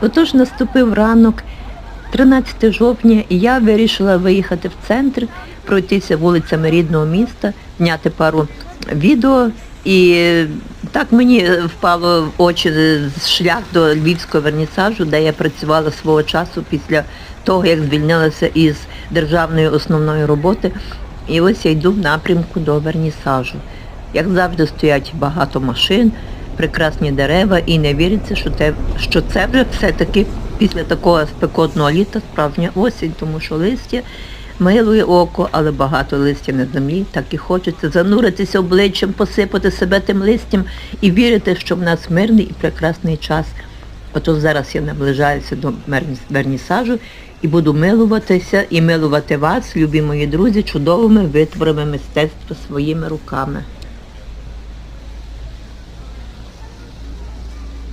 Отож наступив ранок, 13 жовтня, і я вирішила виїхати в центр, пройтися вулицями рідного міста, зняти пару відео. І так мені впало в очі шлях до Львівського вернісажу, де я працювала свого часу після того, як звільнилася із державної основної роботи. І ось я йду в напрямку до вернісажу. Як завжди стоять багато машин, прекрасні дерева і не віриться, що, те, що це вже все-таки після такого спекотного літа справжня осінь, тому що листя милує око, але багато листя на землі, так і хочеться зануритися обличчям, посипати себе тим листям і вірити, що в нас мирний і прекрасний час. Отож зараз я наближаюся до вернісажу і буду милуватися і милувати вас, любі мої друзі, чудовими витворами мистецтва своїми руками.